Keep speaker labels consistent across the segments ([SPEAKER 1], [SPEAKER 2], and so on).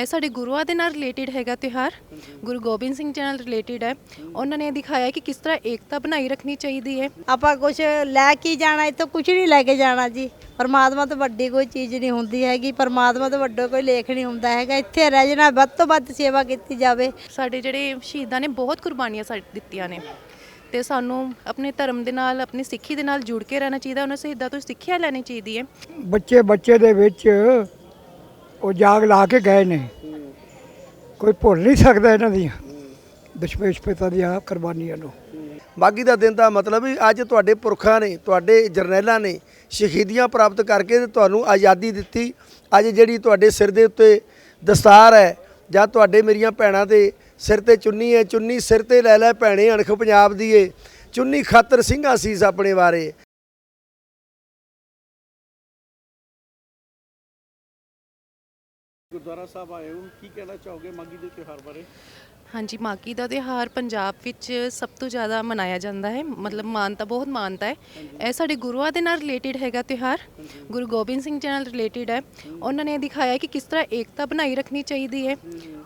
[SPEAKER 1] ਇਹ ਸਾਡੇ ਗੁਰੂਆਂ ਦੇ ਨਾਲ ਰਿਲੇਟਡ ਹੈਗਾ ਤਿਉਹਾਰ। ਗੁਰੂ ਗੋਬਿੰਦ ਸਿੰਘ ਜੀ ਨਾਲ ਰਿਲੇਟਡ ਹੈ। ਉਹਨਾਂ ਨੇ ਦਿਖਾਇਆ ਕਿ ਕਿਸ ਤਰ੍ਹਾਂ ਏਕਤਾ ਬਣਾਈ ਰੱਖਣੀ ਚਾਹੀਦੀ ਹੈ।
[SPEAKER 2] ਆਪਾਂ ਕੁਝ ਲੈ ਕੇ ਜਾਣਾ ਇੱਥੋਂ ਕੁਝ ਨਹੀਂ ਲੈ ਕੇ ਜਾਣਾ ਜੀ। ਪਰਮਾਤਮਾ ਤੋਂ ਵੱਡੀ ਕੋਈ ਚੀਜ਼ ਨਹੀਂ ਹੁੰਦੀ ਹੈਗੀ। ਪਰਮਾਤਮਾ ਤੋਂ ਵੱਡਾ ਕੋਈ ਲੇਖ ਨਹੀਂ ਹੁੰਦਾ ਹੈਗਾ। ਇੱਥੇ ਰਹਿ ਜਾਣਾ ਵੱਧ ਤੋਂ ਵੱਧ ਸੇਵਾ ਕੀਤੀ ਜਾਵੇ।
[SPEAKER 1] ਸਾਡੇ ਜਿਹੜੇ ਸ਼ਹੀਦਾਂ ਨੇ ਬਹੁਤ ਕੁਰਬਾਨੀਆਂ ਸਾਡੇ ਦਿੱਤੀਆਂ ਨੇ। ਤੇ ਸਾਨੂੰ ਆਪਣੇ ਧਰਮ ਦੇ ਨਾਲ ਆਪਣੀ ਸਿੱਖੀ ਦੇ ਨਾਲ ਜੁੜ ਕੇ ਰਹਿਣਾ ਚਾਹੀਦਾ। ਉਹਨਾਂ ਸ਼ਹੀਦਾਂ ਤੋਂ ਸਿੱਖਿਆ ਲੈਣੀ ਚਾਹੀਦੀ ਹੈ।
[SPEAKER 3] ਬੱਚੇ ਬੱਚੇ ਦੇ ਵਿੱਚ ਉਹ ਜਾਗ ਲਾ ਕੇ ਗਏ ਨੇ। ਕੋਈ ਭੁੱਲ ਨਹੀਂ ਸਕਦਾ ਇਹਨਾਂ ਦੀਆਂ। ਦਸ਼ਮੇਸ਼ ਪਿਤਾ ਦੀਆਂ ਕੁਰਬਾਨੀਆਂ ਨੂੰ।
[SPEAKER 4] ਮਾਗੀ ਦਾ ਦਿਨ ਦਾ ਮਤਲਬ ਵੀ ਅੱਜ ਤੁਹਾਡੇ ਪੁਰਖਾਂ ਨੇ, ਤੁਹਾਡੇ ਜਰਨੈਲਾਂ ਨੇ ਸ਼ਹੀਦੀਆਂ ਪ੍ਰਾਪਤ ਕਰਕੇ ਤੇ ਤੁਹਾਨੂੰ ਆਜ਼ਾਦੀ ਦਿੱਤੀ। ਅੱਜ ਜਿਹੜੀ ਤੁਹਾਡੇ ਸਿਰ ਦੇ ਉੱਤੇ ਦਸਤਾਰ ਹੈ ਜਾਂ ਤੁਹਾਡੇ ਮੇਰੀਆਂ ਭੈਣਾਂ ਦੇ ਸਿਰ ਤੇ ਚੁੰਨੀ ਹੈ, ਚੁੰਨੀ ਸਿਰ ਤੇ ਲੈ ਲੈ ਭੈਣੇ ਅਣਖ ਪੰਜਾਬ ਦੀ ਏ। ਚੁੰਨੀ ਖਾਤਰ ਸਿੰਘਾਂ ਸੀਸ ਆਪਣੇ ਬਾਰੇ
[SPEAKER 5] ਗੁਰਦੁਆਰਾ ਸਾਹਿਬ ਆਏ ਹੋ ਕੀ ਕਹਿਣਾ ਚਾਹੋਗੇ ਮਾਗੀ ਦੇ ਤਿਉਹਾਰ ਬਾਰੇ?
[SPEAKER 1] ਹਾਂਜੀ ਮਾਗੀ ਦਾ ਤਿਉਹਾਰ ਪੰਜਾਬ ਵਿੱਚ ਸਭ ਤੋਂ ਜ਼ਿਆਦਾ ਮਨਾਇਆ ਜਾਂਦਾ ਹੈ ਮਤਲਬ ਮਾਨਤਾ ਬਹੁਤ ਮਾਨਤਾ ਹੈ। ਇਹ ਸਾਡੇ ਗੁਰੂਆਂ ਦੇ ਨਾਲ ਰਿਲੇਟਡ ਹੈਗਾ ਤਿਉਹਾਰ ਗੁਰੂ ਗੋਬਿੰਦ ਸਿੰਘ ਜੀ ਨਾਲ ਰਿਲੇਟਡ ਹੈ। ਉਹਨਾਂ ਨੇ ਦਿਖਾਇਆ ਕਿ ਕਿਸ ਤਰ੍ਹਾਂ ਏਕਤਾ ਬਣਾਈ ਰੱਖਣੀ ਚਾਹੀਦੀ ਹੈ।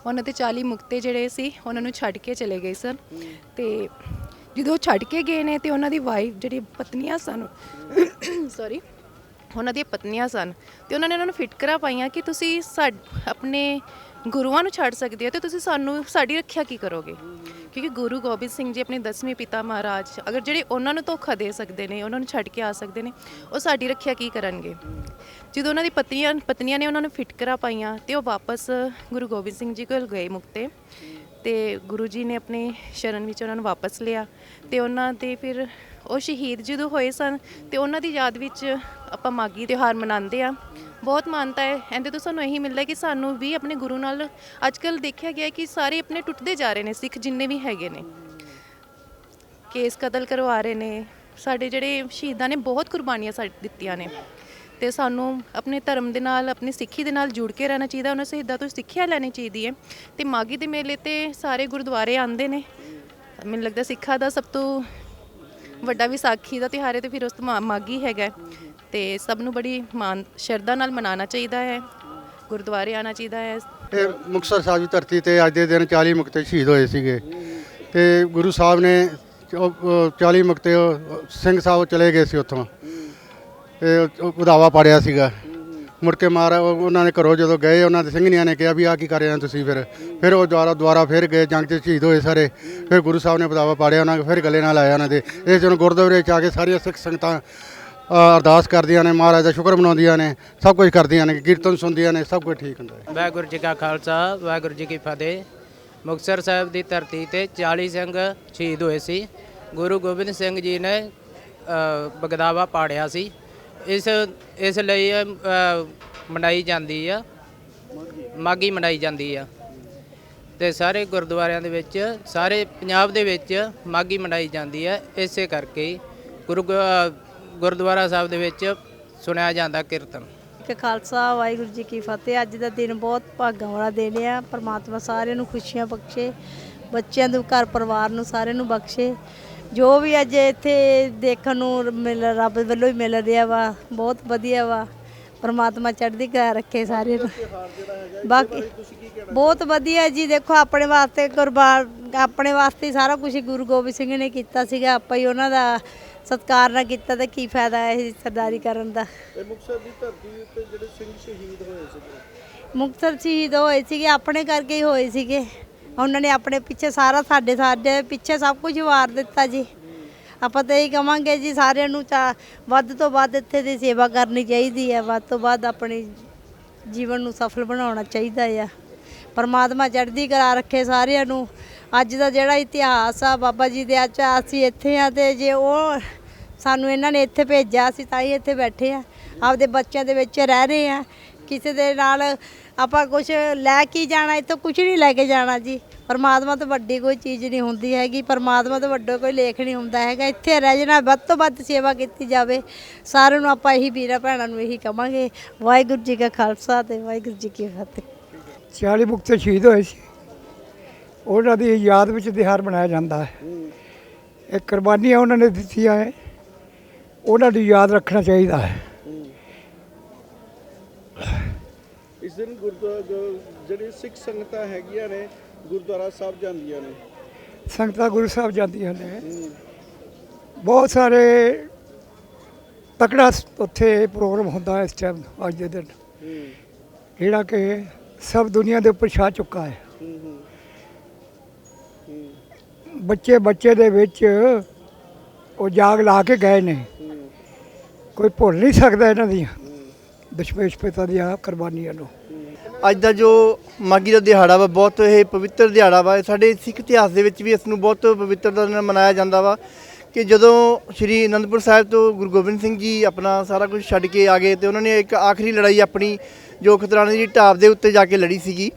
[SPEAKER 1] ਉਹਨਾਂ ਦੇ 40 ਮੁਕਤੇ ਜਿਹੜੇ ਸੀ ਉਹਨਾਂ ਨੂੰ ਛੱਡ ਕੇ ਚਲੇ ਗਏ ਸਨ। ਤੇ ਜਦੋਂ ਛੱਡ ਕੇ ਗਏ ਨੇ ਤੇ ਉਹਨਾਂ ਦੀ ਵਾਈਫ ਜਿਹੜੀ ਪਤਨੀਆਂ ਸਨ ਸੌਰੀ ਉਹਨਾਂ ਦੀਆਂ ਪਤਨੀਆਂ ਸਨ ਤੇ ਉਹਨਾਂ ਨੇ ਉਹਨਾਂ ਨੂੰ ਫਿਟਕਰਾਂ ਪਾਈਆਂ ਕਿ ਤੁਸੀਂ ਸਾ ਆਪਣੇ ਗੁਰੂਆਂ ਨੂੰ ਛੱਡ ਸਕਦੇ ਹੋ ਤੇ ਤੁਸੀਂ ਸਾਨੂੰ, ਸਾਡੀ ਰੱਖਿਆ ਕੀ ਕਰੋਗੇ? ਕਿਉਂਕਿ ਗੁਰੂ ਗੋਬਿੰਦ ਸਿੰਘ ਜੀ ਆਪਣੇ ਦਸਵੇਂ ਪਿਤਾ ਮਹਾਰਾਜ, ਅਗਰ ਜਿਹੜੇ ਉਹਨਾਂ ਨੂੰ ਧੋਖਾ ਦੇ ਸਕਦੇ ਨੇ, ਉਹਨਾਂ ਨੂੰ ਛੱਡ ਕੇ ਆ ਸਕਦੇ ਨੇ, ਉਹ ਸਾਡੀ ਰੱਖਿਆ ਕੀ ਕਰਨਗੇ? ਜਦੋਂ ਉਹਨਾਂ ਦੀ ਪਤਨੀਆਂ ਪਤਨੀਆਂ ਨੇ ਉਹਨਾਂ ਨੂੰ ਫਿਟਕਰਾਂ ਪਾਈਆਂ ਤੇ ਉਹ ਵਾਪਸ ਗੁਰੂ ਗੋਬਿੰਦ ਸਿੰਘ ਜੀ ਕੋਲ ਗਏ ਮੁਕਤੇ ਤੇ ਗੁਰੂ ਜੀ ਨੇ ਆਪਣੇ ਸ਼ਰਨ ਵਿੱਚ ਉਹਨਾਂ ਨੂੰ ਵਾਪਸ ਲਿਆ ਤੇ ਉਹਨਾਂ ਦੇ ਫਿਰ ਉਹ ਸ਼ਹੀਦ ਜਦੋਂ ਹੋਏ ਸਨ ਤੇ ਉਹਨਾਂ ਦੀ ਯਾਦ ਵਿੱਚ ਆਪਾਂ ਮਾਗੀ ਤਿਉਹਾਰ ਮਨਾਉਂਦੇ ਆ ਬਹੁਤ ਮਾਨਤਾ ਹੈ। ਇਹਦੇ ਤੋਂ ਸਾਨੂੰ ਇਹੀ ਮਿਲਦਾ ਕਿ ਸਾਨੂੰ ਵੀ ਆਪਣੇ ਗੁਰੂ ਨਾਲ ਅੱਜਕੱਲ ਦੇਖਿਆ ਗਿਆ ਕਿ ਸਾਰੇ ਆਪਣੇ ਟੁੱਟਦੇ ਜਾ ਰਹੇ ਨੇ, ਸਿੱਖ ਜਿੰਨੇ ਵੀ ਹੈਗੇ ਨੇ। ਕੇਸ ਕਤਲ ਕਰਵਾ ਰਹੇ ਨੇ। ਸਾਡੇ ਜਿਹੜੇ ਸ਼ਹੀਦਾਂ ਨੇ ਬਹੁਤ ਕੁਰਬਾਨੀਆਂ ਸਾਡੇ ਦਿੱਤੀਆਂ ਨੇ। ਤੇ ਸਾਨੂੰ ਆਪਣੇ ਧਰਮ ਦੇ ਨਾਲ, ਆਪਣੀ ਸਿੱਖੀ ਦੇ ਨਾਲ ਜੁੜ ਕੇ ਰਹਿਣਾ ਚਾਹੀਦਾ। ਉਹਨਾਂ ਸ਼ਹੀਦਾਂ ਤੋਂ ਸਿੱਖਿਆ ਲੈਣੀ ਚਾਹੀਦੀ ਹੈ। ਤੇ ਮਾਗੀ ਦੇ ਮੇਲੇ ਤੇ ਸਾਰੇ ਗੁਰਦੁਆਰੇ ਆਉਂਦੇ ਨੇ। ਮੈਨੂੰ ਲੱਗਦਾ ਸਿੱਖਾਂ ਦਾ ਸਭ ਤੋਂ ਵੱਡਾ ਵਿਸਾਖੀ ਦਾ ਤਿਉਹਾਰ ਹੈ ਤੇ ਫਿਰ ਉਸ ਤੋਂ ਮਾ- ਮਾਗੀ ਹੈਗਾ ਤੇ ਸਭ ਨੂੰ ਬੜੀ ਮਾਨ ਸ਼ਰਧਾ ਨਾਲ ਮਨਾਉਣਾ ਚਾਹੀਦਾ ਹੈ। ਗੁਰਦੁਆਰੇ ਆਉਣਾ ਚਾਹੀਦਾ ਹੈ।
[SPEAKER 6] ਇਹ ਮੁਕਤਸਰ ਸਾਹਿਬ ਦੀ ਧਰਤੀ ਤੇ ਅੱਜ ਦੇ ਦਿਨ 40 ਮੁਕਤੇ ਸ਼ਹੀਦ ਹੋਏ ਸੀਗੇ। ਤੇ ਗੁਰੂ ਸਾਹਿਬ ਨੇ, ਉਹ- 40 ਮੁਕਤੇ ਸਿੰਘ ਸਾਹਿਬ ਚਲੇ ਗਏ ਸੀ ਉੱਥੋਂ। ਇਹ ਉਹ ਉਦਾਵਾ ਪਾੜਿਆ ਸੀਗਾ। ਮੁੜ ਕੇ ਮਾਰਾ ਉਹ- ਉਹਨਾਂ ਨੇ ਘਰੋਂ ਜਦੋਂ ਗਏ ਉਹਨਾਂ ਦੇ ਸਿੰਘਣੀਆਂ ਨੇ ਕਿਹਾ ਵੀ ਆ ਕੀ ਕਰ ਰਹੇ ਹੋ ਤੁਸੀਂ ਫਿਰ। ਫਿਰ ਉਹ ਦੁਆਰਾ ਦੁਆਰਾ ਫਿਰ ਗਏ ਜੰਗ 'ਚ ਸ਼ਹੀਦ ਹੋਏ ਸਾਰੇ। ਫਿਰ ਗੁਰੂ ਸਾਹਿਬ ਨੇ ਉਦਾਵਾ ਪਾੜਿਆ ਉਹਨਾਂ ਫਿਰ ਗਲੇ ਨਾਲ ਆਇਆ ਉਹਨਾਂ ਦੇ। ਇਸ ਦਿਨ ਗੁਰਦੁਆਰੇ 'ਚ ਆ ਕੇ ਸਾਰੀਆਂ ਸਿੱਖ ਸੰਗਤਾਂ ਅ, ਅਰਦਾਸ ਕਰਦੀਆਂ ਨੇ ਮਹਾਰਾਜ ਦਾ ਸ਼ੁਕਰ ਮਨਾਉਂਦੀਆਂ ਨੇ ਸਭ ਕੁਝ ਕਰਦੀਆਂ ਨੇ ਕੀਰਤਨ ਸੁਣਦੀਆਂ ਨੇ ਸਭ ਕੁਝ ਠੀਕ ਹੁੰਦਾ ਹੈ।
[SPEAKER 7] ਵਾਹਿਗੁਰੂ ਜੀ ਕਾ ਖਾਲਸਾ ਵਾਹਿਗੁਰੂ ਜੀ ਕੀ ਫਤਿਹ। ਮੁਕਤਸਰ ਸਾਹਿਬ ਦੀ ਧਰਤੀ ਤੇ 40 ਸਿੰਘ ਸ਼ਹੀਦ ਹੋਏ ਸੀ। ਗੁਰੂ ਗੋਬਿੰਦ ਸਿੰਘ ਜੀ ਨੇ ਅ, ਬਗਦਾਵਾ ਪਾੜਿਆ ਸੀ। ਇਸ ਇਸ ਲਈ ਇਹ, ਅ, ਮਨਾਈ ਜਾਂਦੀ ਆ। ਮਾਗੀ ਮਨਾਈ ਜਾਂਦੀ ਆ। ਤੇ ਸਾਰੇ ਗੁਰਦੁਆਰਿਆਂ ਦੇ ਵਿੱਚ ਸਾਰੇ ਪੰਜਾਬ ਦੇ ਵਿੱਚ ਮਾਗੀ ਮਨਾਈ ਜਾਂਦੀ ਆ। ਇਸੇ ਕਰਕੇ ਹੀ ਗੁਰੂ ਗ- ਅ, ਗੁਰਦੁਆਰਾ ਸਾਹਿਬ ਦੇ ਵਿੱਚ ਸੁਣਿਆ ਜਾਂਦਾ ਕੀਰਤਨ।
[SPEAKER 2] ਕਿ ਖਾਲਸਾ ਵਾਹਿਗੁਰੂ ਜੀ ਕੀ ਫਤਿਹ। ਅੱਜ ਦਾ ਦਿਨ ਬਹੁਤ ਭਾਗਾਂ ਵਾਲਾ ਦਿਨ ਆ। ਪਰਮਾਤਮਾ ਸਾਰਿਆਂ ਨੂੰ ਖੁਸ਼ੀਆਂ ਬਖਸ਼ੇ ਬੱਚਿਆਂ ਨੂੰ ਘਰ ਪਰਿਵਾਰ ਨੂੰ ਸਾਰਿਆਂ ਨੂੰ ਬਖਸ਼ੇ। ਜੋ ਵੀ ਅੱਜ ਇੱਥੇ ਦੇਖਣ ਨੂੰ ਮਿਲ ਰੱਬ ਵੱਲੋਂ ਹੀ ਮਿਲ ਰਿਹਾ ਵਾ ਬਹੁਤ ਵਧੀਆ ਵਾ। ਪਰਮਾਤਮਾ ਚੜ੍ਹਦੀ ਕਲਾ ਰੱਖੇ ਸਾਰਿਆਂ ਨੂੰ। ਬਾਕੀ ਬਹੁਤ ਵਧੀਆ ਜੀ ਦੇਖੋ ਆਪਣੇ ਵਾਸਤੇ ਕੁਰਬਾਨ ਆਪਣੇ ਵਾਸਤੇ ਹੀ ਸਾਰਾ ਕੁਝ ਗੁਰੂ ਗੋਬਿੰਦ ਸਿੰਘ ਨੇ ਕੀਤਾ ਸੀਗਾ। ਆਪਾਂ ਹੀ ਉਹਨਾਂ ਦਾ ਸਤਿਕਾਰ ਨਾ ਕੀਤਾ ਤਾਂ ਕੀ ਫਾਇਦਾ ਹੈ ਇਹ ਸਰਦਾਰੀ ਕਰਨ ਦਾ।
[SPEAKER 5] ਇਹ ਮੁਕਤਸਰ ਦੀ ਧਰਤੀ ਉੱਤੇ ਜਿਹੜੇ ਸਿੰਘ ਸ਼ਹੀਦ ਹੋਏ ਸੀਗੇ।
[SPEAKER 2] ਮੁਕਤਸਰ ਸ਼ਹੀਦ ਹੋਏ ਸੀਗੇ ਆਪਣੇ ਕਰਕੇ ਹੀ ਹੋਏ ਸੀਗੇ। ਉਹਨਾਂ ਨੇ ਆਪਣੇ ਪਿੱਛੇ ਸਾਰਾ ਸਾਡੇ ਸਾਡੇ ਪਿੱਛੇ ਸਭ ਕੁਝ ਵਾਰ ਦਿੱਤਾ ਜੀ। ਆਪਾਂ ਤਾਂ ਇਹੀ ਕਵਾਂਗੇ ਜੀ ਸਾਰਿਆਂ ਨੂੰ ਚਾ ਵੱਧ ਤੋਂ ਵੱਧ ਇੱਥੇ ਦੀ ਸੇਵਾ ਕਰਨੀ ਚਾਹੀਦੀ ਹੈ। ਵੱਧ ਤੋਂ ਵੱਧ ਆਪਣੇ ਜੀਵਨ ਨੂੰ ਸਫਲ ਬਣਾਉਣਾ ਚਾਹੀਦਾ ਆ। ਪਰਮਾਤਮਾ ਚੜ੍ਹਦੀ ਕਲਾ ਰੱਖੇ ਸਾਰਿਆਂ ਨੂੰ। ਅੱਜ ਦਾ ਜਿਹੜਾ ਇਤਿਹਾਸ ਆ ਬਾਬਾ ਜੀ ਦੇ, ਅੱਜ ਅਸੀਂ ਇੱਥੇ ਆ ਤੇ ਜੇ ਉਹ ਸਾਨੂੰ ਇਹਨਾਂ ਨੇ ਇੱਥੇ ਭੇਜਿਆ ਅਸੀਂ ਤਾਂ ਹੀ ਇੱਥੇ ਬੈਠੇ ਆ। ਆਪਦੇ ਬੱਚਿਆਂ ਦੇ ਵਿੱਚ ਰਹਿ ਰਹੇ ਆ। ਕਿਸੇ ਦੇ ਨਾਲ ਆਪਾਂ ਕੁਝ ਲੈ ਕੇ ਜਾਣਾ, ਇੱਥੋਂ ਕੁਝ ਨਹੀਂ ਲੈ ਕੇ ਜਾਣਾ ਜੀ। ਪਰਮਾਤਮਾ ਤੋਂ ਵੱਡੀ ਕੋਈ ਚੀਜ਼ ਨਹੀਂ ਹੁੰਦੀ ਹੈਗੀ, ਪਰਮਾਤਮਾ ਤੋਂ ਵੱਡਾ ਕੋਈ ਲੇਖ ਨਹੀਂ ਹੁੰਦਾ ਹੈਗਾ। ਇੱਥੇ ਰਹਿ ਜਾਣਾ, ਵੱਧ ਤੋਂ ਵੱਧ ਸੇਵਾ ਕੀਤੀ ਜਾਵੇ। ਸਾਰਿਆਂ ਨੂੰ ਆਪਾਂ ਇਹੀ ਵੀਰਾਂ ਭੈਣਾਂ ਨੂੰ ਇਹੀ ਕਵਾਂਗੇ, ਵਾਹਿਗੁਰੂ ਜੀ ਕਾ ਖਾਲਸਾ ਤੇ ਵਾਹਿਗੁਰੂ ਜੀ ਕੀ ਫਤਿਹ।
[SPEAKER 3] 40 ਮੁਕਤੇ ਸ਼ਹੀਦ ਹੋਏ ਸੀ। ਉਹਨਾਂ ਦੀ ਯਾਦ ਵਿੱਚ ਤਿਉਹਾਰ ਮਨਾਇਆ ਜਾਂਦਾ ਹੈ। ਇਹ ਕੁਰਬਾਨੀਆਂ ਉਹਨਾਂ ਨੇ ਦਿੱਤੀਆਂ ਹੈ। ਉਹਨਾਂ ਨੂੰ ਯਾਦ ਰੱਖਣਾ ਚਾਹੀਦਾ ਹੈ।
[SPEAKER 5] ਦਿਨ ਗੁਰਦੁਆਰਾ ਜਿਹੜੀ ਸਿੱਖ ਸੰਗਤਾਂ ਹੈਗੀਆਂ ਨੇ ਗੁਰਦੁਆਰਾ ਸਾਹਿਬ ਜਾਂਦੀਆਂ ਨੇ।
[SPEAKER 3] ਸੰਗਤਾਂ ਗੁਰੂ ਸਾਹਿਬ ਜਾਂਦੀਆਂ ਨੇ। ਬਹੁਤ ਸਾਰੇ ਤਕੜਾ ਉੱਥੇ ਪ੍ਰੋਗਰਾਮ ਹੁੰਦਾ ਇਸ ਟਾਈਮ ਅੱਜ ਦੇ ਦਿਨ। ਜਿਹੜਾ ਕਿ ਸਭ ਦੁਨੀਆ ਦੇ ਉੱਪਰ ਛਾ ਚੁੱਕਾ ਹੈ। ਬੱਚੇ ਬੱਚੇ ਦੇ ਵਿੱਚ ਉਹ ਜਾਗ ਲਾ ਕੇ ਗਏ ਨੇ। ਕੋਈ ਭੁੱਲ ਨਹੀਂ ਸਕਦਾ ਇਹਨਾਂ ਦੀਆਂ। ਦਸ਼ਮੇਸ਼ ਪਿਤਾ ਦੀਆਂ ਕੁਰਬਾਨੀਆਂ ਨੂੰ।
[SPEAKER 8] ਅੱਜ ਦਾ ਜੋ ਮਾਗੀ ਦਾ ਦਿਹਾੜਾ ਵਾ ਬਹੁਤ ਇਹ ਪਵਿੱਤਰ ਦਿਹਾੜਾ ਵਾ। ਸਾਡੇ ਸਿੱਖ ਇਤਿਹਾਸ ਦੇ ਵਿੱਚ ਵੀ ਇਸ ਨੂੰ ਬਹੁਤ ਪਵਿੱਤਰਤਾ ਨਾਲ ਮਨਾਇਆ ਜਾਂਦਾ ਵਾ ਕਿ ਜਦੋਂ ਸ਼੍ਰੀ ਅਨੰਦਪੁਰ ਸਾਹਿਬ ਤੋਂ ਗੁਰੂ ਗੋਬਿੰਦ ਸਿੰਘ ਜੀ ਆਪਣਾ ਸਾਰਾ ਕੁਝ ਛੱਡ ਕੇ ਆ ਗਏ ਤੇ ਉਹਨਾਂ ਨੇ ਇੱਕ ਆਖਰੀ ਲੜਾਈ ਆਪਣੀ ਜੋ ਖਤਰਾਣੇ ਦੀ ਢਾਬ ਦੇ ਉੱਤੇ ਜਾ ਕੇ ਲੜੀ ਸੀਗੀ।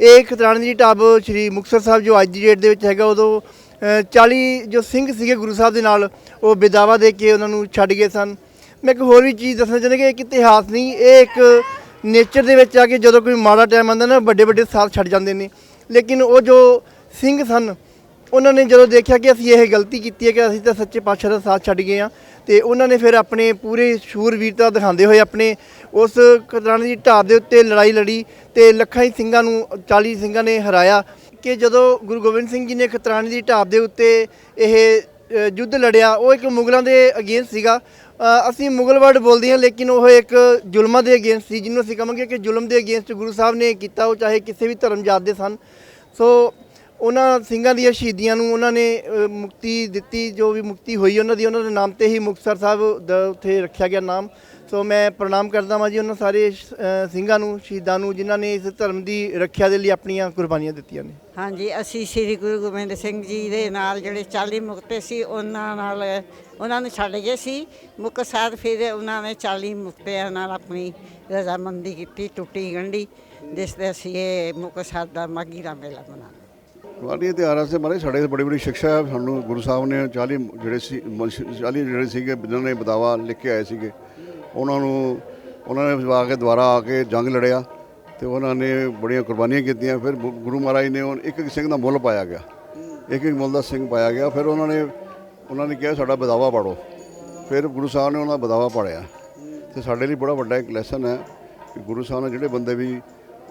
[SPEAKER 8] ਇਹ ਖਤਰਾਣੇ ਦੀ ਢਾਬ ਸ਼੍ਰੀ ਮੁਕਤਸਰ ਸਾਹਿਬ ਜੋ ਅੱਜ ਦੀ ਡੇਟ ਦੇ ਵਿੱਚ ਹੈਗਾ ਉਦੋਂ ਅ, 40 ਜੋ ਸਿੰਘ ਸੀਗੇ ਗੁਰੂ ਸਾਹਿਬ ਦੇ ਨਾਲ ਉਹ ਬੇਦਾਵਾ ਦੇ ਕੇ ਉਹਨਾਂ ਨੂੰ ਛੱਡ ਗਏ ਸਨ। ਮੈਂ ਇੱਕ ਹੋਰ ਵੀ ਚੀਜ਼ ਦੱਸਣਾ ਚਾਹੁੰਦਾ ਕਿ ਇੱਕ ਇਤਿਹਾਸ ਨਹੀਂ, ਇਹ ਇੱਕ ਨੇਚਰ ਦੇ ਵਿੱਚ ਆ ਕੇ ਜਦੋਂ ਕੋਈ ਮਾੜਾ ਟਾਈਮ ਆਉਂਦਾ ਨਾ, ਵੱਡੇ ਵੱਡੇ ਸਾਥ ਛੱਡ ਜਾਂਦੇ ਨੇ। ਲੇਕਿਨ ਉਹ ਜੋ ਸਿੰਘ ਸਨ, ਉਹਨਾਂ ਨੇ ਜਦੋਂ ਦੇਖਿਆ ਕਿ ਅਸੀਂ ਇਹ ਗਲਤੀ ਕੀਤੀ ਹੈ ਕਿ ਅਸੀਂ ਤਾਂ ਸੱਚੇ ਪਾਤਸ਼ਾਹ ਦਾ ਸਾਥ ਛੱਡ ਗਏ ਆ ਤੇ ਉਹਨਾਂ ਨੇ ਫਿਰ ਆਪਣੇ ਪੂਰੇ ਸ਼ੂਰਵੀਰਤਾ ਦਿਖਾਉਂਦੇ ਹੋਏ ਆਪਣੇ ਉਸ ਕਤਰਾਣੇ ਦੀ ਢਾਬ ਦੇ ਉੱਤੇ ਲੜਾਈ ਲੜੀ ਤੇ ਲੱਖਾਂ ਹੀ ਸਿੰਘਾਂ ਨੂੰ 40 ਸਿੰਘਾਂ ਨੇ ਹਰਾਇਆ ਕਿ ਜਦੋਂ ਗੁਰੂ ਗੋਬਿੰਦ ਸਿੰਘ ਜੀ ਨੇ ਖਤਰਾਣੇ ਦੀ ਢਾਬ ਦੇ ਉੱਤੇ ਇਹ ਯੁੱਧ ਲੜਿਆ, ਉਹ ਇੱਕ ਮੁਗਲਾਂ ਦੇ ਅਗੇਂਸਟ ਸੀਗਾ। ਅ, ਅਸੀਂ ਮੁਗਲ ਵਰਡ ਬੋਲਦੇ ਹਾਂ ਲੇਕਿਨ ਉਹ ਇੱਕ ਜ਼ੁਲਮਾਂ ਦੇ ਅਗੇਂਸਟ ਸੀ ਜਿਹਨੂੰ ਅਸੀਂ ਕਹਾਂਗੇ ਕਿ ਜ਼ੁਲਮ ਦੇ ਅਗੇਂਸਟ ਗੁਰੂ ਸਾਹਿਬ ਨੇ ਕੀਤਾ ਉਹ ਚਾਹੇ ਕਿਸੇ ਵੀ ਧਰਮ ਜਾਤ ਦੇ ਸਨ। ਸੋ ਉਹਨਾਂ ਸਿੰਘਾਂ ਦੀਆਂ ਸ਼ਹੀਦੀਆਂ ਨੂੰ ਉਹਨਾਂ ਨੇ ਅ, ਮੁਕਤੀ ਦਿੱਤੀ ਜੋ ਵੀ ਮੁਕਤੀ ਹੋਈ ਉਹਨਾਂ ਦੀ ਉਹਨਾਂ ਦੇ ਨਾਮ ਤੇ ਹੀ ਮੁਕਤਸਰ ਸਾਹਿਬ ਦਾ ਉੱਥੇ ਰੱਖਿਆ ਗਿਆ ਨਾਮ। ਸੋ ਮੈਂ ਪ੍ਰਣਾਮ ਕਰਦਾ ਹਾਂ ਜੀ ਉਹਨਾਂ ਸਾਰੇ ਅ, ਸਿੰਘਾਂ ਨੂੰ ਸ਼ਹੀਦਾਂ ਨੂੰ ਜਿਨ੍ਹਾਂ ਨੇ ਇਸ ਧਰਮ ਦੀ ਰੱਖਿਆ ਦੇ ਲਈ ਆਪਣੀਆਂ ਕੁਰਬਾਨੀਆਂ ਦਿੱਤੀਆਂ ਨੇ।
[SPEAKER 9] ਹਾਂਜੀ ਅਸੀਂ ਸ੍ਰੀ ਗੁਰੂ ਗੋਬਿੰਦ ਸਿੰਘ ਜੀ ਦੇ ਨਾਲ ਜਿਹੜੇ 40 ਮੁਕਤੇ ਸੀ ਉਹਨਾਂ ਨਾਲ ਉਹਨਾਂ ਨੂੰ ਛੱਡ ਗਏ ਸੀ। ਮੁਕਤਸਰ ਫਿਰ ਉਹਨਾਂ ਨੇ 40 ਮੁਕਤਿਆਂ ਨਾਲ ਆਪਣੀ ਰਜ਼ਾਮੰਦੀ ਕੀਤੀ ਟੁੱਟੀ ਗੰਢੀ ਜਿਸ ਤੇ ਅਸੀਂ ਇਹ ਮੁਕਤਸਰ ਦਾ ਮਾਗੀ ਦਾ ਮੇਲਾ ਮਨਾਉਂਦੇ
[SPEAKER 10] ਵਾਲੀ ਤਿਉਹਾਰਾਂ ਸੇ ਮਾਰੇ ਸਾਡੇ ਬੜੀ ਬੜੀ ਸਿੱਖਿਆ ਹੈ। ਸਾਨੂੰ ਗੁਰੂ ਸਾਹਿਬ ਨੇ 40 ਜਿਹੜੇ ਸੀ 40 ਜਿਹੜੇ ਸੀਗੇ ਜਿਨ੍ਹਾਂ ਨੇ ਬਦਾਵਾ ਲਿਖ ਕੇ ਆਏ ਸੀਗੇ ਉਹਨਾਂ ਨੂੰ ਉਹਨਾਂ ਨੇ ਆ ਕੇ ਦੁਆਰਾ ਆ ਕੇ ਜੰਗ ਲੜਿਆ ਤੇ ਉਹਨਾਂ ਨੇ ਬੜੀਆਂ ਕੁਰਬਾਨੀਆਂ ਕੀਤੀਆਂ। ਫਿਰ ਗੁਰੂ ਮਹਾਰਾਜ ਨੇ ਉਹ ਇੱਕ ਇੱਕ ਸਿੰਘ ਦਾ ਮੁੱਲ ਪਾਇਆ ਗਿਆ। ਇੱਕ ਇੱਕ ਮੁੱਲ ਦਾ ਸਿੰਘ ਪਾਇਆ ਗਿਆ। ਫਿਰ ਉਹਨਾਂ ਨੇ ਉਹਨਾਂ ਨੇ ਕਿਹਾ ਸਾਡਾ ਬਦਾਵਾ ਪਾੜੋ। ਫਿਰ ਗੁਰੂ ਸਾਹਿਬ ਨੇ ਉਹਨਾਂ ਦਾ ਬਦਾਵਾ ਪਾੜਿਆ। ਤੇ ਸਾਡੇ ਲਈ ਬੜਾ ਵੱਡਾ ਇੱਕ ਲੈਸਨ ਹੈ ਕਿ ਗੁਰੂ ਸਾਹਿਬ ਨੇ ਜਿਹੜੇ ਬੰਦੇ ਵੀ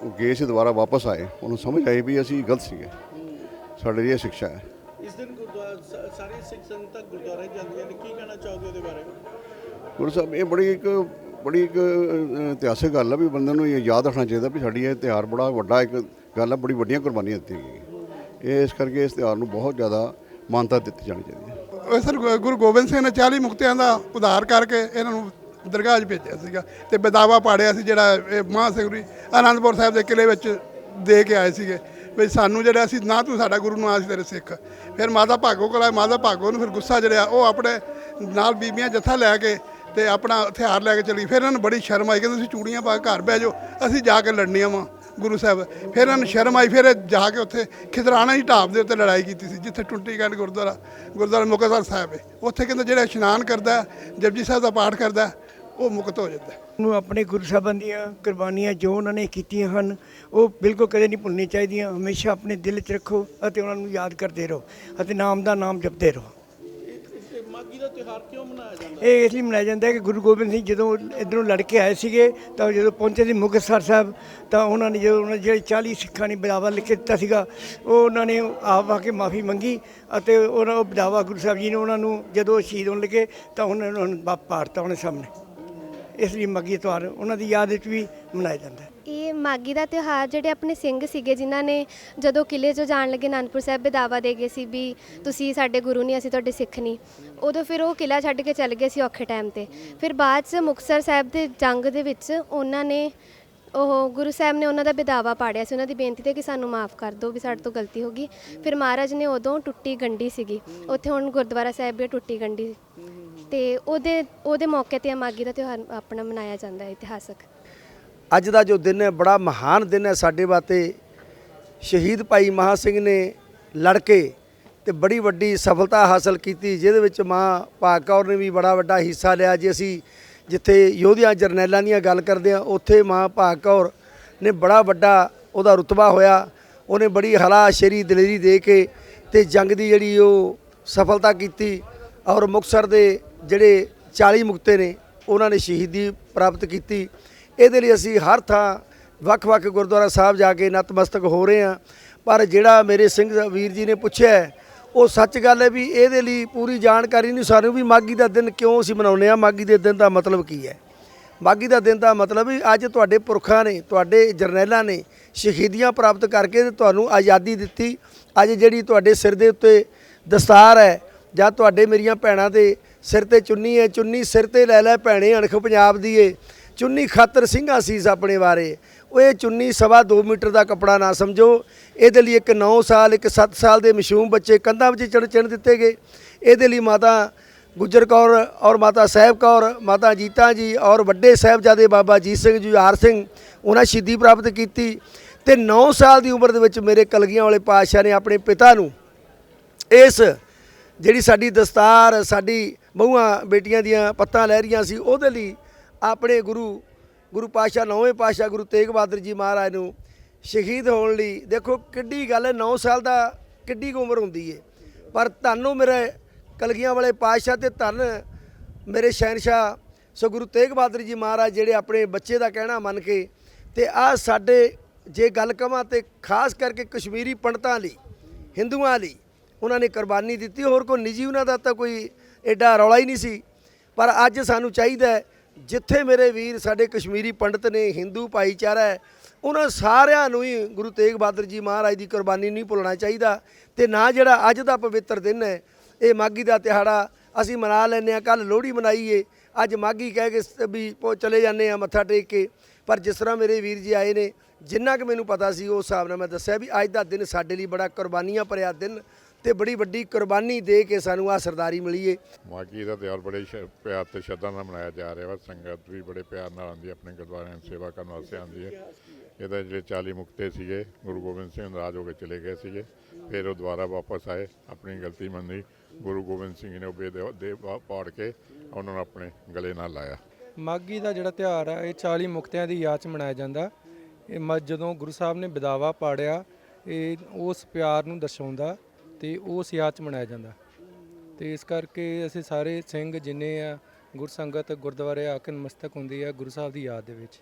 [SPEAKER 10] ਉਹ ਗਏ ਸੀ ਦੁਬਾਰਾ ਵਾਪਸ ਆਏ ਉਹਨੂੰ ਸਮਝ ਆਈ ਵੀ ਅਸੀਂ ਗਲਤ ਸੀਗੇ। ਸਾਡੇ ਲਈ ਇਹ ਸਿੱਖਿਆ ਹੈ।
[SPEAKER 5] ਇਸ ਦਿਨ ਗੁਰਦੁਆਰਾ ਸਾਰੀ ਸਿੱਖ ਸੰਗਤਾਂ ਗੁਰਦੁਆਰੇ ਜਾਂਦੀਆਂ ਨੇ ਕੀ ਕਹਿਣਾ ਚਾਹੋਗੇ ਉਹਦੇ ਬਾਰੇ?
[SPEAKER 10] ਗੁਰੂ ਸਾਹਿਬ ਇਹ ਬੜੀ ਇੱਕ ਬੜੀ ਇੱਕ ਇਤਿਹਾਸਕ ਗੱਲ ਹੈ ਵੀ ਬੰਦੇ ਨੂੰ ਇਹ ਯਾਦ ਰੱਖਣਾ ਚਾਹੀਦਾ ਵੀ ਸਾਡੀ ਇਹ ਤਿਉਹਾਰ ਬੜਾ ਵੱਡਾ ਇੱਕ ਗੱਲ ਹੈ ਬੜੀ ਵੱਡੀਆਂ ਕੁਰਬਾਨੀਆਂ ਦਿੱਤੀਆਂ ਗਈਆਂ। ਇਹ ਇਸ ਕਰਕੇ ਇਸ ਤਿਉਹਾਰ ਨੂੰ ਬਹੁਤ ਜ਼ਿਆਦਾ ਮਾਨਤਾ ਦਿੱਤੀ ਜਾਣੀ ਚਾਹੀਦੀ ਹੈ।
[SPEAKER 11] ਸਰ ਗੁਰੂ ਗੋਬਿੰਦ ਸਿੰਘ ਨੇ 40 ਮੁਕਤਿਆਂ ਦਾ ਉਧਾਰ ਕਰਕੇ ਇਹਨਾਂ ਨੂੰ ਦਰਗਾਹ 'ਚ ਭੇਜਿਆ ਸੀਗਾ ਤੇ ਬਦਾਵਾ ਪਾੜਿਆ ਸੀ ਜਿਹੜਾ ਇਹ ਮਹਾਂ ਮਹਾਂਸਿਵਰੀ ਆਨੰਦਪੁਰ ਸਾਹਿਬ ਦੇ ਕਿਲੇ ਵਿੱਚ ਦੇ ਕੇ ਆਏ ਸੀਗੇ। ਵੀ ਸਾਨੂੰ ਜਿਹੜਾ ਅਸੀਂ ਨਾ ਤੂੰ ਸਾਡਾ ਗੁਰੂ, ਨੂੰ ਅਸੀਂ ਤੇਰੇ ਸਿੱਖ। ਫਿਰ ਮਾਤਾ ਭਾਗੋ ਕੋਲ ਆਏ, ਮਾਤਾ ਭਾਗੋ ਨੂੰ ਫਿਰ ਗੁੱਸਾ ਜਿਹੜਾ ਉਹ ਆਪਣੇ ਨਾਲ ਬੀਬੀਆਂ ਜੱਥਾ ਲੈ ਕੇ ਤੇ ਆਪਣਾ ਹਥਿਆਰ ਲੈ ਕੇ ਚਲੀ। ਫਿਰ ਇਹਨਾਂ ਨੂੰ ਬੜੀ ਸ਼ਰਮ ਆਈ ਕਿ ਤੁਸੀਂ ਚੂੜੀਆਂ ਪਾ ਕੇ ਘਰ ਬਹਿ ਜਾਓ, ਅਸੀਂ ਜਾ ਕੇ ਲੜਨੀਆਂ ਵਾਂ। ਗੁਰੂ ਸਾਹਿਬ। ਫਿਰ ਇਹਨਾਂ ਨੂੰ ਸ਼ਰਮ ਆਈ, ਫਿਰ ਇਹ ਜਾ ਕੇ ਉੱਥੇ ਖਿਦਰਾਣਾ ਦੀ ਢਾਬ ਦੇ ਉੱਤੇ ਲੜਾਈ ਕੀਤੀ ਸੀ, ਜਿੱਥੇ ਟੁੱਟੀ ਗੰਢ ਗੁਰਦੁਆਰਾ ਗੁਰਦੁਆਰਾ ਮੁਕਤਸਰ ਸਾਹਿਬ ਹੈ। ਉੱਥੇ ਕਹਿੰਦੇ ਜਿਹੜਾ ਇਸ਼ਨਾਨ ਕਰਦਾ, ਜਪਜੀ ਸਾਹਿਬ ਦਾ ਪਾਠ ਕਰਦਾ, ਉਹ ਮੁਕਤ ਹੋ ਜਾਂਦਾ। ਹੈ।
[SPEAKER 3] ਨੂੰ ਆਪਣੇ ਗੁਰੂ ਸਾਹਿਬਾਂ ਦੀਆਂ ਕੁਰਬਾਨੀਆਂ ਜੋ ਉਹਨਾਂ ਨੇ ਕੀਤੀਆਂ ਹਨ, ਉਹ ਬਿਲਕੁਲ ਕਦੇ ਨਹੀਂ ਭੁੱਲਣੀ ਚਾਹੀਦੀਆਂ। ਹਮੇਸ਼ਾ ਆਪਣੇ ਦਿਲ 'ਚ ਰੱਖੋ ਅਤੇ ਉਹਨਾਂ ਨੂੰ ਯਾਦ ਕਰਦੇ ਰਹੋ ਅਤੇ ਨਾਮ ਦਾ ਨਾਮ ਜਪਦੇ ਰਹੋ।
[SPEAKER 5] ਤੇ ਦਾ ਤਿਉਹਾਰ ਕਿਉਂ ਮਨਾਇਆ ਜਾਂਦਾ?
[SPEAKER 3] ਇਹ ਇਸ ਲਈ ਮਨਾਇਆ ਜਾਂਦਾ ਹੈ ਕਿ ਗੁਰੂ ਗੋਬਿੰਦ ਸਿੰਘ ਜਦੋਂ ਇਧਰੋਂ ਲੜ ਕੇ ਆਏ ਸੀਗੇ, ਤਾਂ ਜਦੋਂ ਪਹੁੰਚੇ ਸੀ ਮੁਕਤਸਰ ਸਾਹਿਬ, ਤਾਂ ਉਹਨਾਂ ਨੇ ਜਦੋਂ ਉਹਨਾਂ ਜਿਹੜੇ 40 ਸਿੱਖਾਂ ਨੇ ਬਦਾਵਾ ਲਿਖ ਕੇ ਦਿੱਤਾ ਸੀਗਾ, ਉਹ ਉਹਨਾਂ ਨੇ ਆਪ ਆ ਕੇ ਮਾਫੀ ਮੰਗੀ ਅਤੇ ਉਹਨਾਂ ਉਹ ਬਦਾਵਾ ਗੁਰੂ ਸਾਹਿਬ ਜੀ ਨੇ ਉਹਨਾਂ ਨੂੰ ਜਦੋਂ ਸ਼ਹੀਦ ਹੋਣ ਲੱਗੇ, ਤਾਂ ਉਹਨਾਂ ਨੂੰ ਉਹਨਾਂ ਬਾਪ ਪਾੜਤਾ ਉਹਨਾਂ ਸਾਹਮਣੇ। ਇਸ ਲਈ ਮੱਗੀ ਤਿਉਹਾਰ ਉਹਨਾਂ ਦੀ ਯਾਦ ਵਿੱਚ ਵੀ ਮਨਾਇਆ ਜਾਂਦਾ ਹੈ।
[SPEAKER 12] ਇਹ ਮਾਗੀ ਦਾ ਤਿਉਹਾਰ ਜਿਹੜੇ ਆਪਣੇ ਸਿੰਘ ਸੀਗੇ, ਜਿਨ੍ਹਾਂ ਨੇ ਜਦੋਂ ਕਿਲੇ 'ਚੋਂ ਜਾਣ ਲੱਗੇ, ਅਨੰਦਪੁਰ ਸਾਹਿਬ ਬਦਾਵਾ ਦੇ ਗਏ ਸੀ ਵੀ ਤੁਸੀਂ ਸਾਡੇ ਗੁਰੂ ਨਹੀਂ, ਅਸੀਂ ਤੁਹਾਡੇ ਸਿੱਖ ਨਹੀਂ। ਉਦੋਂ ਫਿਰ ਉਹ ਕਿਲਾ ਛੱਡ ਕੇ ਚੱਲ ਗਏ ਸੀ ਔਖੇ ਟਾਈਮ ਤੇ। ਫਿਰ ਬਾਅਦ 'ਚ ਮੁਕਤਸਰ ਸਾਹਿਬ ਦੇ ਜੰਗ ਦੇ ਵਿੱਚ ਉਹਨਾਂ ਨੇ, ਉਹ ਗੁਰੂ ਸਾਹਿਬ ਨੇ ਉਹਨਾਂ ਦਾ ਬਿਦਾਵਾ ਪਾੜਿਆ ਸੀ। ਉਹਨਾਂ ਦੀ ਬੇਨਤੀ ਤੇ ਕਿ ਸਾਨੂੰ ਮਾਫ ਕਰ ਦਿਓ ਵੀ ਸਾਡੇ ਤੋਂ ਗਲਤੀ ਹੋ ਗਈ। ਫਿਰ ਮਹਾਰਾਜ ਨੇ ਉਦੋਂ ਟੁੱਟੀ ਗੰਢੀ ਸੀਗੀ। ਉੱਥੇ ਹੁਣ ਗੁਰਦੁਆਰਾ ਸਾਹਿਬ ਵੀ ਟੁੱਟੀ ਗੰਢੀ ਤੇ ਉਹਦੇ ਉਹਦੇ ਮੌਕੇ ਤੇ ਮਾਗੀ ਦਾ ਤਿਉਹਾਰ ਆਪਣਾ ਮਨਾਇਆ ਜਾਂਦਾ ਹੈ ਇਤਿਹਾਸਕ।
[SPEAKER 4] ਅੱਜ ਦਾ ਜੋ ਦਿਨ ਹੈ, ਬੜਾ ਮਹਾਨ ਦਿਨ ਹੈ ਸਾਡੇ ਵਾਸਤੇ। ਸ਼ਹੀਦ ਭਾਈ ਮਹਾ ਸਿੰਘ ਨੇ ਲੜ ਕੇ ਤੇ ਬੜੀ ਵੱਡੀ ਸਫਲਤਾ ਹਾਸਲ ਕੀਤੀ, ਜਿਹਦੇ ਵਿੱਚ ਮਾਂ ਭਾਗ ਕੌਰ ਨੇ ਵੀ ਬੜਾ ਵੱਡਾ ਹਿੱਸਾ ਲਿਆ। ਜੇ ਅਸੀਂ ਜਿੱਥੇ ਯੋਧਿਆਂ ਜਰਨੈਲਾਂ ਦੀਆਂ ਗੱਲ ਕਰਦੇ ਆ ਉੱਥੇ ਮਾਂ ਭਾਗ ਕੌਰ ਨੇ ਬੜਾ ਵੱਡਾ ਉਹਦਾ ਰੁਤਬਾ ਹੋਇਆ। ਉਹਨੇ ਬੜੀ ਹਲਾ ਸ਼ਰੀ ਦਲੇਰੀ ਦੇ ਕੇ ਤੇ ਜੰਗ ਦੀ ਜਿਹੜੀ ਉਹ ਸਫਲਤਾ ਕੀਤੀ ਔਰ ਮੁਕਤਸਰ ਦੇ ਜਿਹੜੇ 40 ਮੁਕਤੇ ਨੇ, ਉਹਨਾਂ ਨੇ ਸ਼ਹੀਦੀ ਪ੍ਰਾਪਤ ਕੀਤੀ। ਇਹਦੇ ਲਈ ਅਸੀਂ ਹਰ ਥਾਂ ਵੱਖ-ਵੱਖ ਗੁਰਦੁਆਰਾ ਸਾਹਿਬ ਜਾ ਕੇ ਨਤਮਸਤਕ ਹੋ ਰਹੇ ਹਾਂ। ਪਰ ਜਿਹੜਾ ਮੇਰੇ ਸਿੰਘ ਵੀਰ ਜੀ ਨੇ ਪੁੱਛਿਆ ਉਹ ਸੱਚ ਗੱਲ ਹੈ ਵੀ ਇਹਦੇ ਲਈ ਪੂਰੀ ਜਾਣਕਾਰੀ ਨਹੀਂ। ਸਾਨੂੰ ਵੀ ਮਾਗੀ ਦਾ ਦਿਨ ਕਿਉਂ ਅਸੀਂ ਮਨਾਉਂਦੇ ਆ ਮਾਗੀ ਦੇ ਦਿਨ ਦਾ ਮਤਲਬ ਕੀ ਹੈ? ਮਾਗੀ ਦਾ ਦਿਨ ਦਾ ਮਤਲਬ ਵੀ ਅੱਜ ਤੁਹਾਡੇ ਪੁਰਖਾਂ ਨੇ, ਤੁਹਾਡੇ ਜਰਨੈਲਾਂ ਨੇ ਸ਼ਹੀਦੀਆਂ ਪ੍ਰਾਪਤ ਕਰਕੇ ਤੁਹਾਨੂੰ ਆਜ਼ਾਦੀ ਦਿੱਤੀ। ਅੱਜ ਜਿਹੜੀ ਤੁਹਾਡੇ ਸਿਰ ਦੇ ਉੱਤੇ ਦਸਤਾਰ ਹੈ ਜਾਂ ਤੁਹਾਡੇ ਮੇਰੀਆਂ ਭੈਣਾਂ ਦੇ ਸਿਰ ਤੇ ਚੁੰਨੀ ਹੈ ਚੁੰਨੀ ਸਿਰ ਤੇ ਲੈ ਲੈ ਭੈਣੇ, ਅਣਖ ਪੰਜਾਬ ਦੀ ਏ। ਚੁੰਨੀ ਖਾਤਰ ਸਿੰਘਾਂ ਸੀਸ ਆਪਣੇ ਬਾਰੇ ਉਹ ਇਹ ਚੁੰਨੀ ਸਵਾ 2 ਮੀਟਰ ਦਾ ਕਪੜਾ ਨਾ ਸਮਝੋ। ਇਹਦੇ ਲਈ ਇੱਕ 9 ਸਾਲ, ਇੱਕ 7 ਸਾਲ ਦੇ ਮਾਸੂਮ ਬੱਚੇ ਕੰਧਾਂ ਵਿੱਚ ਚੜ ਚਿਣ ਦਿੱਤੇ ਗਏ। ਇਹਦੇ ਲਈ ਮਾਤਾ ਗੁੱਜਰ ਕੌਰ ਔਰ ਮਾਤਾ ਸਾਹਿਬ ਕੌਰ, ਮਾਤਾ ਜੀਤਾ ਜੀ ਔਰ ਵੱਡੇ ਸਾਹਿਬਜ਼ਾਦੇ ਬਾਬਾ ਜੀਤ ਸਿੰਘ ਜੀ, ਜੁਝਾਰ ਸਿੰਘ, ਉਹਨਾਂ ਸ਼ਹੀਦੀ ਪ੍ਰਾਪਤ ਕੀਤੀ। ਤੇ 9 ਸਾਲ ਦੀ ਉਮਰ ਦੇ ਵਿੱਚ ਮੇਰੇ ਕਲਗੀਆਂ ਵਾਲੇ ਪਾਤਸ਼ਾਹ ਨੇ ਆਪਣੇ ਪਿਤਾ ਨੂੰ ਇਸ ਜਿਹੜੀ ਸਾਡੀ ਦਸਤਾਰ, ਸਾਡੀ ਬਹੂਆਂ ਬੇਟੀਆਂ ਦੀਆਂ ਪੱਤਾਂ ਲੈ ਰਹੀਆਂ ਸੀ, ਉਹਦੇ ਲਈ ਆਪਣੇ ਗੁਰੂ ਗੁਰੂ ਪਾਤਸ਼ਾਹ, ਨੌਵੇਂ ਪਾਤਸ਼ਾਹ ਗੁਰੂ ਤੇਗ ਬਹਾਦਰ ਜੀ ਮਹਾਰਾਜ ਨੂੰ ਸ਼ਹੀਦ ਹੋਣ ਲਈ, ਦੇਖੋ ਕਿੱਡੀ ਗੱਲ ਹੈ 9 ਸਾਲ ਦਾ ਕਿੱਡੀ ਕੁ ਉਮਰ ਹੁੰਦੀ ਹੈ ਪਰ ਤੁਹਾਨੂੰ ਮੇਰੇ ਕਲਗੀਆਂ ਵਾਲੇ ਪਾਤਸ਼ਾਹ ਤੇ ਧੰਨ ਮੇਰੇ ਸ਼ਹਿਨशाह ਸੋ ਗੁਰੂ ਤੇਗ ਬਹਾਦਰ ਜੀ ਮਹਾਰਾਜ ਜਿਹੜੇ ਆਪਣੇ ਬੱਚੇ ਦਾ ਕਹਿਣਾ ਮੰਨ ਕੇ ਤੇ ਆ ਸਾਡੇ ਜੇ ਗੱਲ ਕਵਾਂ ਤੇ ਖਾਸ ਕਰਕੇ ਕਸ਼ਮੀਰੀ ਪੰਡਤਾਂ ਲਈ, ਹਿੰਦੂਆਂ ਲਈ ਉਹਨਾਂ ਨੇ ਕੁਰਬਾਨੀ ਦਿੱਤੀ, ਹੋਰ ਕੋਈ ਨਿੱਜੀ ਉਹਨਾਂ ਦਾ ਤਾਂ ਕੋਈ ਐਡਾ ਰੌਲਾ ਹੀ ਨਹੀਂ ਸੀ। ਪਰ ਅੱਜ ਸਾਨੂੰ ਚਾਹੀਦਾ ਜਿੱਥੇ ਮੇਰੇ ਵੀਰ ਸਾਡੇ ਕਸ਼ਮੀਰੀ ਪੰਡਤ ਨੇ, ਹਿੰਦੂ ਭਾਈਚਾਰਾ ਹੈ, ਉਹਨਾਂ ਸਾਰਿਆਂ ਨੂੰ ਹੀ ਗੁਰੂ ਤੇਗ ਬਹਾਦਰ ਜੀ ਮਹਾਰਾਜ ਦੀ ਕੁਰਬਾਨੀ ਨਹੀਂ ਭੁੱਲਣਾ ਚਾਹੀਦਾ। ਤੇ ਨਾ ਜਿਹੜਾ ਅੱਜ ਦਾ ਪਵਿੱਤਰ ਦਿਨ ਹੈ, ਇਹ ਮਾਗੀ ਦਾ ਤਿਹਾੜਾ ਅਸੀਂ ਮਨਾ ਲੈਂਦੇ ਆ ਕੱਲ ਲੋਹੜੀ ਮਨਾਈਏ, ਅੱਜ ਮਾਗੀ ਕਹਿ ਕੇ ਵੀ ਪੋ- ਚਲੇ ਜਾਂਦੇ ਆ ਮੱਥਾ ਟੇਕ ਕੇ। ਪਰ ਜਿਸ ਤਰ੍ਹਾਂ ਮੇਰੇ ਵੀਰ ਜੀ ਆਏ ਨੇ, ਜਿੰਨਾ ਕਿ ਮੈਨੂੰ ਪਤਾ ਸੀ, ਉਸ ਹਿਸਾਬ ਨਾਲ ਮੈਂ ਦੱਸਿਆ ਵੀ ਅੱਜ ਦਾ ਦਿਨ ਸਾਡੇ ਲਈ ਬੜਾ ਕੁਰਬਾਨੀਆਂ ਭਰਿਆ ਦਿਨ ਤੇ ਬੜੀ ਵੱਡੀ ਕੁਰਬਾਨੀ ਦੇ ਕੇ ਸਾਨੂੰ ਆ ਸਰਦਾਰੀ ਮਿਲੀ ਏ।
[SPEAKER 13] ਮਾਗੀ ਦਾ ਤਿਉਹਾਰ ਬੜੇ ਸ਼- ਪਿਆਰ ਤੇ ਸ਼ਰਧਾ ਨਾਲ ਮਨਾਇਆ ਜਾ ਰਿਹਾ ਵਾ। ਸੰਗਤ ਵੀ ਬੜੇ ਪਿਆਰ ਨਾਲ ਆਉਂਦੀ ਹੈ ਆਪਣੇ ਗੁਰਦੁਆਰਿਆਂ ਦੀ ਸੇਵਾ ਕਰਨ ਵਾਸਤੇ ਆਉਂਦੀ ਹੈ ਇਹਦੇ ਜਿਹੜੇ 40 ਮੁਕਤੇ ਸੀਗੇ ਗੁਰੂ ਗੋਬਿੰਦ ਸਿੰਘ ਨਾਰਾਜ਼ ਹੋ ਕੇ ਚਲੇ ਗਏ ਸੀਗੇ। ਫਿਰ ਉਹ ਦੁਬਾਰਾ ਵਾਪਸ ਆਏ ਆਪਣੀ ਗਲਤੀ ਮੰਨੀ। ਗੁਰੂ ਗੋਬਿੰਦ ਸਿੰਘ ਜੀ ਨੇ ਉਹ ਬੇਦੇ ਦੇ ਪਾੜ ਕੇ ਉਹਨਾਂ ਨੂੰ ਆਪਣੇ ਗਲੇ ਨਾਲ ਲਾਇਆ।
[SPEAKER 14] ਮਾਗੀ ਦਾ ਜਿਹੜਾ ਤਿਉਹਾਰ ਆ ਇਹ 40 ਮੁਕਤਿਆਂ ਦੀ ਯਾਦ 'ਚ ਮਨਾਇਆ ਜਾਂਦਾ। ਇਹ ਮ- ਜਦੋਂ ਗੁਰੂ ਸਾਹਿਬ ਨੇ ਵਿਦਾਵਾ ਪਾੜਿਆ ਇਹ ਉਸ ਪਿਆਰ ਨੂੰ ਦਰਸਾਉਂਦਾ। ਤੇ ਉਸ ਯਾਦ 'ਚ ਮਨਾਇਆ ਜਾਂਦਾ। ਤੇ ਇਸ ਕਰਕੇ ਅਸੀਂ ਸਾਰੇ ਸਿੰਘ ਜਿੰਨੇ ਆ, ਗੁਰਸੰਗਤ ਗੁਰਦੁਆਰੇ ਆ ਕੇ ਨਮਸਤਕ ਹੁੰਦੀ ਆ ਗੁਰੂ ਸਾਹਿਬ ਦੀ ਯਾਦ ਦੇ ਵਿੱਚ।